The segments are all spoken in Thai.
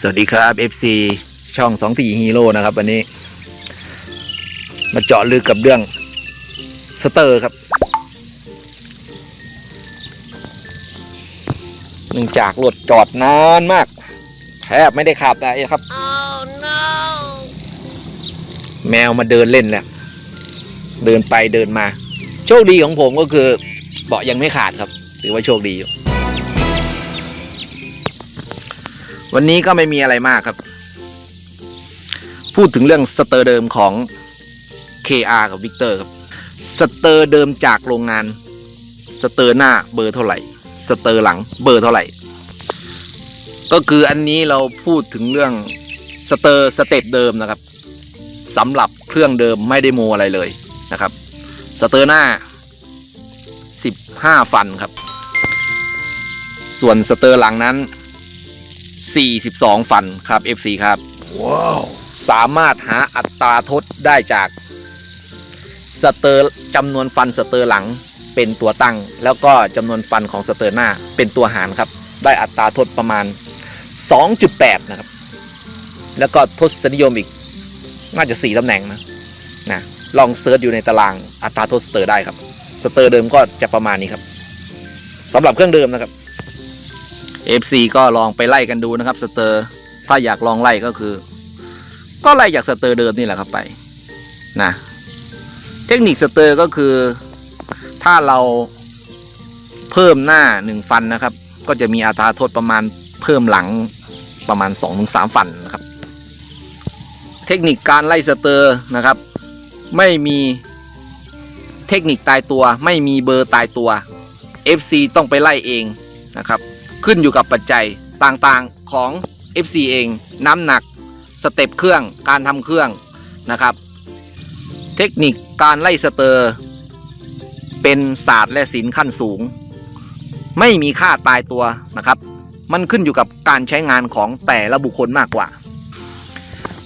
สวัสดีครับ FC ช่อง2 4ฮีโร่นะครับ วันนี้ มาเจาะลึกกับเรื่องสเตอร์ครับเนื่องจากรถจอดนานมาก แทบไม่ได้ขับเลยครับ Oh no! แมวมาเดินเล่นแล้วเดินไปเดินมา โชคดีของผมก็คือเบาะยังไม่ขาดครับ ถือว่าโชคดีอยู่ วันนี้ก็ไม่มีอะไรมากครับ พูดถึงเรื่องสเตอร์เดิมของ KR กับวิกเตอร์ครับ สเตอร์เดิมจากโรงงาน สเตอร์หน้าเบอร์เท่าไหร่ สเตอร์หลังเบอร์เท่าไหร่ ก็คืออันนี้เราพูดถึงเรื่องสเตอร์สเต็ปเดิมนะครับสำหรับเครื่องเดิมไม่ได้โมอะไรเลยนะครับ สเตอร์หน้า 15 ฟันครับ ส่วนสเตอร์หลังนั้น 42 ฟันครับ FC ครับว้าวสามารถหาอัตราทดได้จากสเตอร์จำนวนฟันสเตอร์หลังเป็นตัวตั้ง แล้วก็จำนวนฟันของสเตอร์หน้าเป็นตัวหารครับ ได้อัตราทดประมาณ 2.8 นะครับ แล้วก็ทศนิยมอีกน่าจะ 4ตำแหน่งนะนะลองเซิร์ชอยู่ในตารางอัตราทดสเตอร์ได้ครับ สเตอร์เดิมก็จะประมาณนี้ครับสำหรับเครื่องเดิมนะครับ FC ก็ลองไปไล่กันดูนะครับสเตอร์ถ้าอยากลองไล่ก็คือ ก็ไล่จากสเตอร์เดิมนี่แหละครับไปนะเทคนิคสเตอร์ก็คือ ถ้าเราเพิ่มหน้าหนึ่งฟันนะครับ ก็จะมีอัตราโทษประมาณเพิ่มหลังประมาณ2อถึงสฟันนะครับ เทคนิคการไล่สเตอร์นะครับ ไม่มีเทคนิคตายตัว ไม่มีเบอร์ตายตัว FC ต้องไปไล่เองนะครับ ขึ้นอยู่กับปัจจัยต่างๆของ FC เอง น้ำหนัก สเต็ปเครื่องการทำเครื่องนะครับ เทคนิคการไล่สเตอร์ เป็นศาสตร์และศิลป์ขั้นสูง ไม่มีค่าตายตัวนะครับ มันขึ้นอยู่กับการใช้งานของแต่ละบุคคลมากกว่า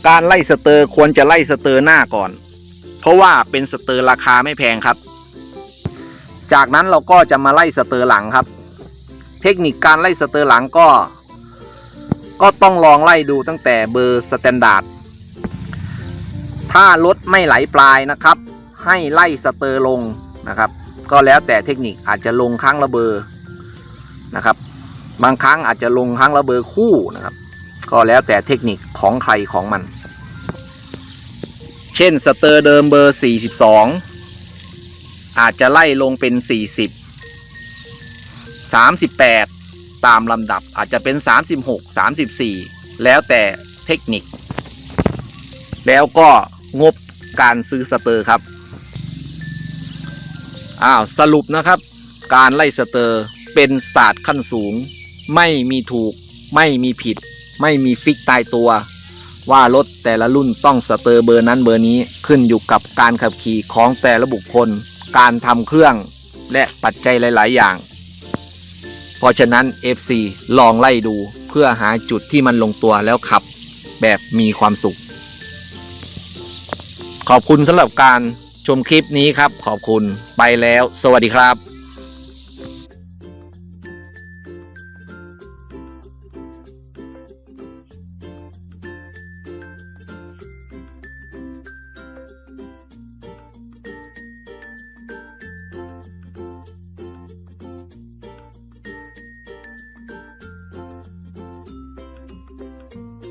การไล่สเตอร์ควรจะไล่สเตอร์หน้าก่อน เพราะว่าเป็นสเตอร์ราคาไม่แพงครับ จากนั้นเราก็จะมาไล่สเตอร์หลังครับ ทคนิคการไล่สเตอร์หลังก็ ก็ต้องลองไล่ดูตั้งแต่เบอร์สแตนดาร์ดถ้ารถไม่ไหลปลายนะครับ ให้ไล่สเตอร์ลงนะครับ ก็แล้วแต่เทคนิคอาจจะลงครั้งละเบอร์นะครับ บางครั้งอาจจะลงครั้งละเบอร์คู่นะครับ ก็แล้วแต่เทคนิคของใครของมัน เช่นสเตอร์เดิมเบอร์ 42 อาจจะไล่ลงเป็น 40 38 ตามลำดับอาจจะเป็น 36 34 แล้วแต่เทคนิค แล้วก็งบการซื้อสเตอร์ครับ อ้าวสรุปนะครับ การไล่สเตอร์เป็นศาสตร์ขั้นสูง ไม่มีถูก ไม่มีผิด ไม่มีฟิกตายตัว ว่ารถแต่ละรุ่นต้องสเตอร์เบอร์นั้นเบอร์นี้ขึ้นอยู่กับการขับขี่ของแต่ละบุคคล การทำเครื่องและปัจจัยหลาย ๆ อย่าง เพราะฉะนั้น FC ลองไล่ดูเพื่อหาจุดที่มันลงตัวแล้วขับแบบมีความสุข ขอบคุณสำหรับการชมคลิปนี้ครับ ขอบคุณไปแล้ว สวัสดีครับ